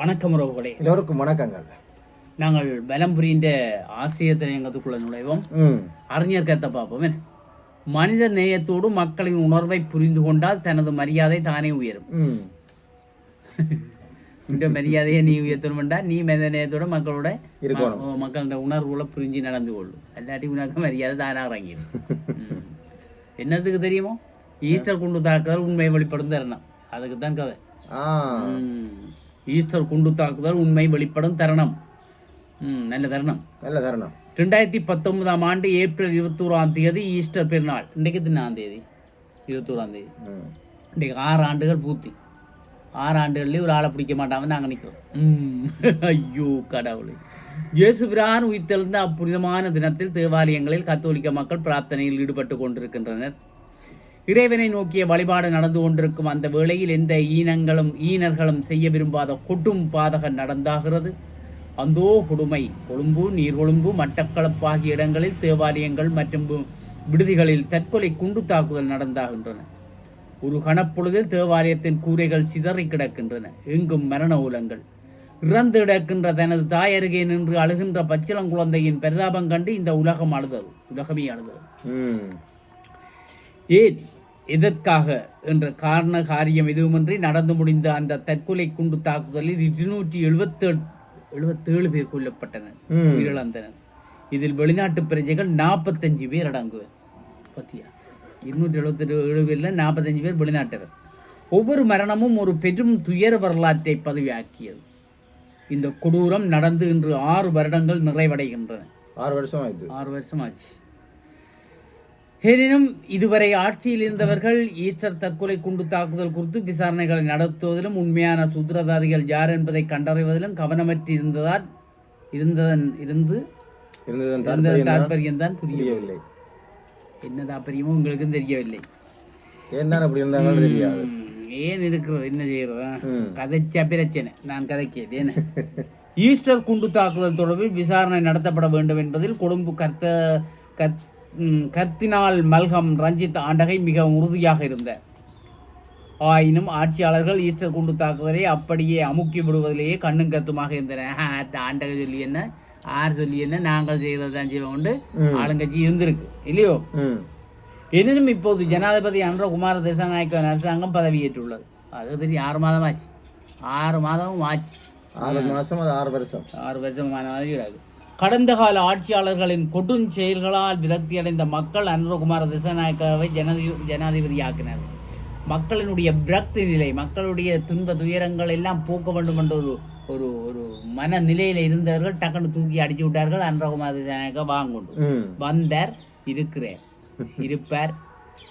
வணக்கம் உறவுகளே. எல்லோருக்கும் வணக்கங்கள். நாங்கள் பலம்புரின்ற ஆசிரியர் தலையங்கத்துக்குள்ள நுழைவோம். அறிஞர் கருத்தை பார்ப்போம்? மனித நேயத்தோடு மக்களின் உணர்வை புரிந்து கொண்டால் தனது மரியாதை தானே உயரும். இந்த மரியாதையை நீ உயர்த்தணும்டா நீ மனித நேயத்தோட மக்களோட மக்களோட உணர்வுகளை புரிஞ்சு நடந்து கொள்ளும் அல்லாட்டி உனக்கு மரியாதை தானே இறங்கிடும். என்னத்துக்கு தெரியுமோ? ஈஸ்டர் குண்டு தாக்குதல் உண்மை வெளிப்படும் தருணம் அதுக்கு தான் கதை. ஈஸ்டர் குண்டு தாக்குதல் உண்மை வெளிப்படும் தருணம். ம், நல்ல தருணம். நல்ல தருணம். ரெண்டாயிரத்தி பத்தொன்பதாம் ஆண்டு ஏப்ரல் இருபத்தோராம் தேதி ஈஸ்டர் பெருநாள். இன்றைக்கு தின்னாம் தேதி? இருபத்தோராம் தேதி. இன்றைக்கு ஆறு ஆண்டுகள் பூர்த்தி. ஆறு ஆண்டுகள்லேயும் ஒரு ஆளை பிடிக்க மாட்டாம நாங்கள் நிற்கிறோம் ம். ஐயோ கடவுளே. இயேசுபிரான் உயிர்த்தெழுந்த அப்புனிதமான தினத்தில் தேவாலயங்களில் கத்தோலிக்க மக்கள் பிரார்த்தனையில் ஈடுபட்டு கொண்டிருக்கின்றனர். இறைவனை நோக்கிய வழிபாடு நடந்து கொண்டிருக்கும் அந்த வேளையில் எந்த ஈனங்களும் ஈனர்களும் செய்ய விரும்பாத கொட்டும் பாதகம் நடந்தாகிறது. அந்தோ கொடுமை. கொழும்பு நீர்கொழும்பு மட்டக்களப்பு ஆகிய இடங்களில் தேவாலயங்கள் மற்றும் விடுதிகளில் தற்கொலை குண்டு தாக்குதல் நடந்தாகின்றன. ஒரு கணப்பொழுதில் தேவாலயத்தின் கூரைகள் சிதறி கிடக்கின்றன. எங்கும் மரண ஊலங்கள் இறந்து கிடக்கின்ற தனது தாய் அருகே நின்று அழுகின்ற பச்சிளங்குழந்தையின் பிரதாபம் கண்டு இந்த உலகம் அழுதது. உலகமே அழுதது. ஏன்? எதற்காக என்ற காரண காரியம் எதுவுமின்றி நடந்து முடிந்த அந்த தற்கொலை குண்டு தாக்குதலில் இருநூற்றி எழுபத்தேழு எழுபத்தேழு பேர் கொல்லப்பட்டனர். உயிரிழந்தனர். இதில் வெளிநாட்டு பிரஜைகள் நாற்பத்தஞ்சு பேர் அடங்குவர். பத்தியா? இருநூற்றி எழுபத்தி ஏழு பேரில் நாற்பத்தஞ்சு பேர் வெளிநாட்டவர். ஒவ்வொரு மரணமும் ஒரு பெரும் துயர வரலாற்றை பதிவாக்கியது. இந்த கொடூரம் நடந்து இன்று ஆறு வருடங்கள் நிறைவடைகின்றன. ஆறு வருஷம் ஆயிடுது ஆறு வருஷம் ஆச்சு. எனினும் இதுவரை ஆட்சியில் இருந்தவர்கள் ஈஸ்டர் தற்கொலை குண்டு தாக்குதல் குறித்து விசாரணைகளை நடத்துவதிலும் உண்மையான சூத்திரதாரிகள் யார் என்பதை கண்டறிவதிலும் கவனமற்று இருந்ததால் இருந்ததன் இருந்து தாற்பயம் தான் புரிய புரியவில்லை. என்ன தாற்பயமோ உங்களுக்கும் தெரியவில்லை. ஏன் அப்படி தெரியாது. ஏன் இருக்கிறது? என்ன செய்யறதா? கதைச்சா பிரச்சனை. நான் கதைக்கேன். என்ன ஈஸ்டர் குண்டு தாக்குதல் தொடர்பில் விசாரணை நடத்தப்பட வேண்டும் என்பதில் கொழும்பு கர்த்த கத் கர்த்தினால் மல்கம் ரஞ்சித் ஆண்டகை மிகவும் உறுதியாக இருந்தார் ஆயினும் ஆட்சியாளர்கள் ஈஸ்டர் குண்டு தாக்குதலை அப்படியே அமுக்கி விடுவதிலேயே கண்ணும் கத்துமாக இருந்தனர் ஆண்டகை சொல்லி என்ன? ஆர் சொல்லி என்ன? நாங்கள் செய்ததான் செய்வோம் கொண்டு ஆளுங்கட்சி இருந்திருக்கு. இல்லையோ? எனினும் இப்போது ஜனாதிபதி அன்ற குமார திசாநாயக்கவின் அரசாங்கம் பதவியேற்றுள்ளது. அது தெரியும் ஆறு மாதம் ஆச்சு. ஆறு மாதமும் ஆச்சு. ஆறு அது ஆறு வருஷம். ஆறு வருஷமான மாதிரி கிடையாது கடந்த கால ஆட்சியாளர்களின் கொடும் செயல்களால் விரக்தியடைந்த மக்கள் அனுரகுமார திசாநாயக்காவை ஜனாதி ஜனாதிபதியாக்கினர். மக்களினுடைய விரக்தி நிலை மக்களுடைய துன்ப துயரங்கள் எல்லாம் போக்க வேண்டும் என்ற ஒரு ஒரு ஒரு மன நிலையில் இருந்தவர்கள் டக்குன்னு தூக்கி அடிச்சு விட்டார்கள். அனுரகுமார திசாநாயக்கா வாங்கொண்டு. ம். வந்தார் இருக்கிறேன் இருப்பார்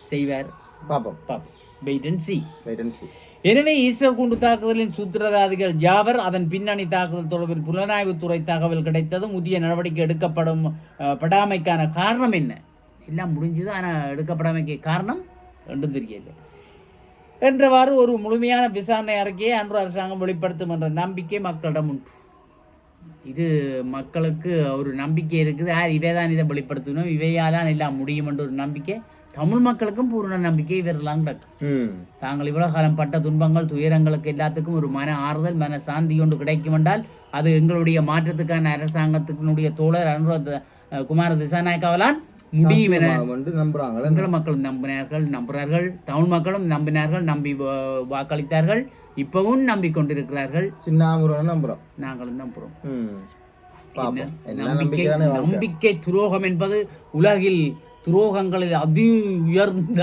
செய்வார். பாப்போம். பாப்போம். Wait and see right and see எனவே ஈஸ்டர் குண்டு தாக்குதலின் சூத்திரதாரிகள் யாவர்? அதன் பின்னணி தாக்குதல் தொடர்பில் புலனாய்வுத்துறை தகவல் கிடைத்ததும் உரிய நடவடிக்கை எடுக்கப்படும் படாமைக்கான காரணம் என்ன? எல்லாம் முடிஞ்சது ஆனால் எடுக்கப்படாமைக்கு காரணம் ரெண்டும் தெரியல என்றவாறு ஒரு முழுமையான விசாரணை அறிக்கையை அன்று அரசாங்கம் வெளிப்படுத்தும் என்ற நம்பிக்கை மக்களிடம் உண்டு. இது மக்களுக்கு ஒரு நம்பிக்கை இருக்குது. யார் இவை தான் இதை வெளிப்படுத்தணும்? இவையால் எல்லாம் முடியும் என்ற ஒரு நம்பிக்கை தமிழ் மக்களுக்கும் பூரண நம்பிக்கை ம். தாங்கள் இவ்வளவு காலம் பட்ட துன்பங்கள் துயரங்களுக்கு எல்லாத்துக்கும் ஒரு மன ஆறுதல் மன சாந்தி ஒன்று கிடைக்கும் என்றால் அது எங்களுடைய மாற்றத்துக்கான அரசாங்கத்தினுடைய தோழர் அனுரோத அஹ், குமார திசாநாயக்காவலால் முடியும் என மக்கள் நம்பினார்கள் நம்புகிறார்கள் தமிழ் மக்களும் நம்பினார்கள் நம்பி வாக்களித்தார்கள். இப்பவும் நம்பிக்கொண்டிருக்கிறார்கள். சின்னாமுருவன் நம்புறோம். நாங்களும் நம்புகிறோம் ம். பாப்போம். எல்லாம் நம்பிக்கை நம்பிக்கை தானே வாழ்க்கை. நம்பிக்கை துரோகம் என்பது உலகில் துரோகங்களில் அதி உயர்ந்த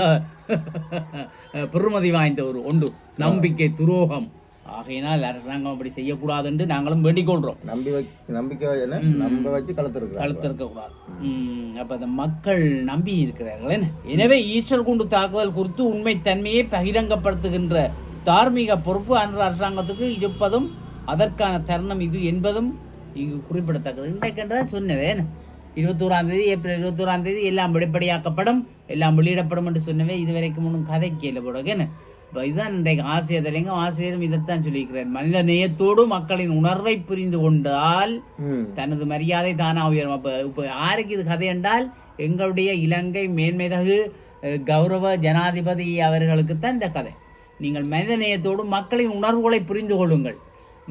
பெருமதி வாய்ந்த ஒரு ஒன்று. நம்பிக்கை துரோகம். ஆகையினால் அரசாங்கம் அப்படி செய்யக்கூடாது என்று நாங்களும் வேண்டிக் நம்பி நம்பிக்கை என்ன? நம்ப வச்சு கலத்துருக்குறாங்க கழுத்து இருக்கக்கூடாது ம், அப்ப அந்த மக்கள் நம்பி இருக்கிறார்கள்? எனவே ஈஸ்டர் குண்டு தாக்குதல் குறித்து உண்மை தன்மையை பகிரங்கப்படுத்துகின்ற தார்மீக பொறுப்பு அன்ற அரசாங்கத்துக்கு இருப்பதும் அதற்கான தருணம் இது என்பதும் இங்கு குறிப்பிடத்தக்கது. இன்றைக்கு தான் சொன்னவேன். இருபத்தோராம் தேதி ஏப்ரல் இருபத்தோராம் தேதி எல்லாம் வெளிப்படையாக்கப்படும் எல்லாம் வெளியிடப்படும் என்று சொன்னவே இதுவரைக்கும் ஒன்றும் கதை கேள்வி போடுங்க இப்போ இதுதான் இன்றைக்கு ஆசிரியர் தலைங்க ஆசிரியரும் இதைத்தான் சொல்லியிருக்கிறார். மனித நேயத்தோடு மக்களின் உணர்வை புரிந்து கொண்டால் தனது மரியாதை தானா உயரும். அப்போ இப்போ யாருக்கு இது கதை என்றால் எங்களுடைய இலங்கை மேன்மைதகு கௌரவ ஜனாதிபதி அவர்களுக்கு தான் இந்த கதை. நீங்கள் மனித நேயத்தோடு மக்களின் உணர்வுகளை புரிந்து கொள்ளுங்கள்.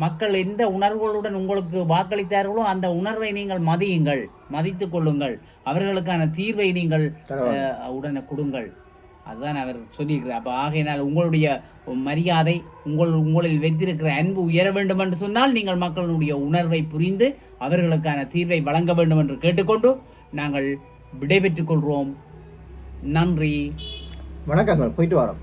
மக்கள் எந்த உணர்வுகளுடன் உங்களுக்கு வாக்களித்தார்களோ அந்த உணர்வை நீங்கள் மதியுங்கள் மதித்து கொள்ளுங்கள். அவர்களுக்கான தீர்வை நீங்கள் உடனே கொடுங்கள். அதுதான் அவர் சொல்லியிருக்கிறார். அப்போ ஆகையினால் உங்களுடைய மரியாதை உங்கள் உங்களில் வைத்திருக்கிற அன்பு உயர வேண்டும் என்று சொன்னால் நீங்கள் மக்களுடைய உணர்வை புரிந்து அவர்களுக்கான தீர்வை வழங்க வேண்டும் என்று கேட்டுக்கொண்டு நாங்கள் விடைபெற்றுக் கொள்கிறோம். நன்றி. வணக்கங்கள். போயிட்டு வரோம்.